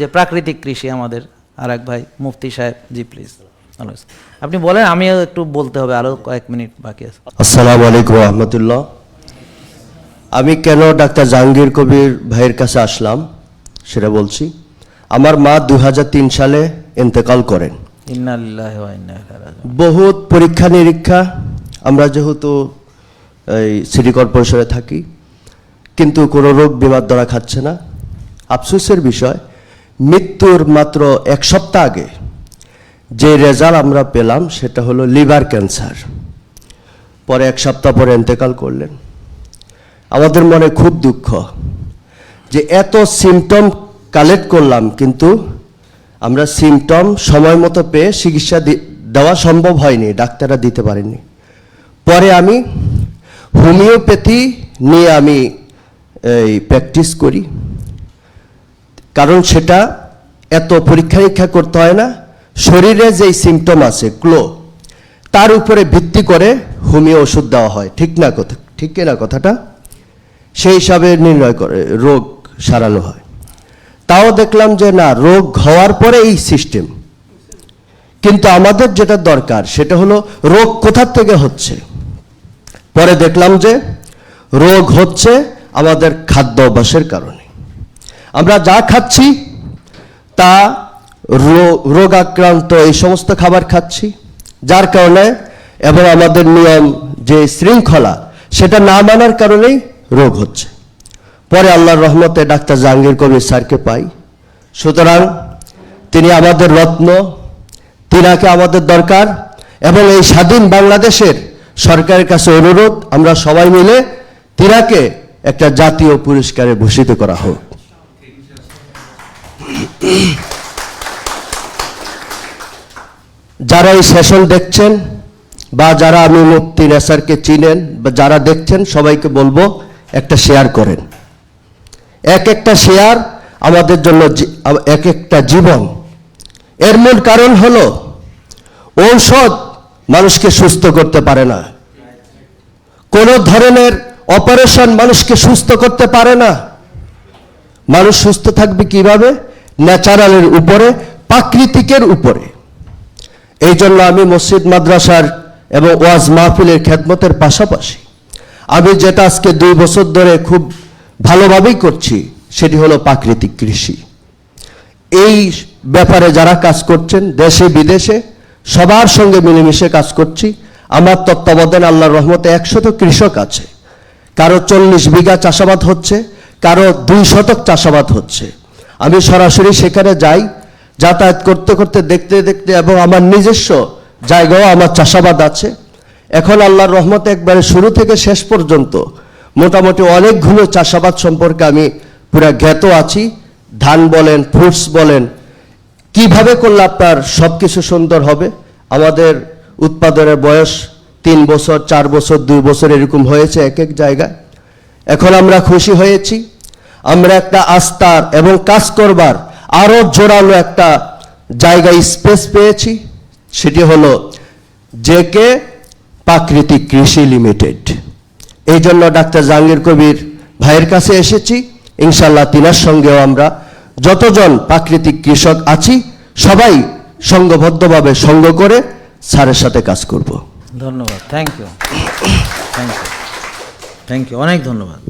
যে প্রাকৃতিক কৃষি আমাদের আর এক ভাই মুফতি সাহেব জি প্লিজ আপনি বলেন আমিও একটু বলতে হবে আরও কয়েক মিনিট বাকি আছে। আসসালামু আলাইকুম রহমতুল্লাহ। আমি কেন ডাক্তার জাহাঙ্গীর কবির ভাইয়ের কাছে আসলাম সেটা বলছি। আমার মা দু হাজার তিন সালে ইন্তেকাল করেন। বহুত পরীক্ষা নিরীক্ষা আমরা যেহেতু এই সিটি কর্পোরেশনে থাকি কিন্তু কোনো রোগ বিমার দ্বারা খাচ্ছে না। আফসোসের বিষয় মৃত্যুর মাত্র এক সপ্তাহ আগে যে রেজাল্ট আমরা পেলাম সেটা হলো লিভার ক্যান্সার। পরে এক সপ্তাহ পরে ইন্তেকাল করলেন। আমাদের মনে খুব দুঃখ যে এত সিমটম কালেক্ট করলাম, কিন্তু আমরা সিমটম সময় মতো পেয়ে চিকিৎসা দেওয়া সম্ভব হয়নি, ডাক্তাররা দিতে পারেনি পরে আমি হোমিওপ্যাথি নিয়ে আমি, এই প্র্যাকটিস করি। কারণ সেটা এত পরীক্ষা নিরীক্ষা করতে হয় না। শরীরে যেই সিমটম আছে, ক্লো, তার উপরে ভিত্তি করে হোমিও ওষুধ দেওয়া হয়। ঠিক না কথা, ঠিক না কথাটা? সেই হিসাবে নির্ণয় করে, রোগ সারানো হয়। তাও দেখলাম যে না, রোগ হওয়ার পরে এই সিস্টেম কিন্তু আমাদের যেটা দরকার, সেটা হলো রোগ কোথার থেকে হচ্ছে? পরে দেখলাম যে রোগ হচ্ছে আমাদের খাদ্য অভ্যাসের কারণে। আমরা যা খাচ্ছি, তা রোগাক্রান্ত এই সমস্ত খাবার খাচ্ছি। যার কারণে এবং আমাদের নিয়ম যে শৃঙ্খলা, সেটা না মানার কারণেই রোগ হচ্ছে। পরে আল্লাহর রহমতে ডাক্তার জাহাঙ্গীর কবির স্যারকে পাই। সুতরাং তিনি আমাদের রত্ন, তিনাকে আমাদের দরকার এবং এই স্বাধীন বাংলাদেশের সরকারের কাছে অনুরোধ, আমরা সবাই মিলে তিনাকে একটা জাতীয় পুরস্কারে ভূষিত করা হোক। যারা এই সেশন দেখছেন বা যারা আমি মুক্তি নেসারকে চিনেন বা যারা দেখছেন, সবাইকে বলব একটা শেয়ার করেন। এক একটা শেয়ার আমাদের জন্য এক একটা জীবন। এর মূল কারণ হলো ঔষধ মানুষকে সুস্থ করতে পারে না। কোনো ধরনের অপারেশন মানুষকে সুস্থ করতে পারে না। মানুষ সুস্থ থাকবে কীভাবে? ন্যাচারালের উপরে, প্রাকৃতিকের উপরে। এই জন্য আমি মসজিদ, মাদ্রাসার এবং ওয়াজ মাহফিলের খেদমতের পাশাপাশি আমি যেটা আজকে দুই বছর ধরে খুব ভালোভাবেই করছি, সেটি হলো প্রাকৃতিক কৃষি। এই ব্যাপারে যারা কাজ করছেন, দেশে, বিদেশে, সবার সঙ্গে মিলেমিশে কাজ করছি। আমার তত্ত্বাবধানে আল্লাহর রহমতে একশত কৃষক আছে। কারও চল্লিশ বিঘা চাষাবাদ হচ্ছে, কারও দুই শতক চাষাবাদ হচ্ছে। আমি সরাসরি সেখানে যাই, যাতায়াত করতে করতে দেখতে দেখতে এবং আমার নিজস্ব জায়গাও, আমার চাষাবাদ আছে। এখন আল্লাহর রহমতে একবারে শুরু থেকে শেষ পর্যন্ত মোটামুটি অনেকগুলো চাষাবাদ সম্পর্কে আমি পুরা জ্ঞাত আছি। ধান বলেন, ফ্রুটস বলেন, কীভাবে করলে আপনার সব কিছু সুন্দর হবে? আমাদের উৎপাদনের বয়স তিন বছর, চার বছর, দুই বছর এরকম হয়েছে এক এক জায়গায়। এখন আমরা খুশি হয়েছি। আমরা একটা আস্থার এবং কাজ করবার আরও জোরালো একটা জায়গায় স্পেস পেয়েছি। সেটি হলো জেকে প্রাকৃতিক কৃষি লিমিটেড। এই জন্য ডাক্তার জাহাঙ্গীর কবির ভাইয়ের কাছে এসেছি। ইনশাল্লাহ তিনার সঙ্গেও আমরা যতজন প্রাকৃতিক কৃষক আছি, সবাই সঙ্গবদ্ধভাবে সঙ্গ করে স্যারের সাথে কাজ করব। ধন্যবাদ। Thank you thank you thank you অনেক ধন্যবাদ।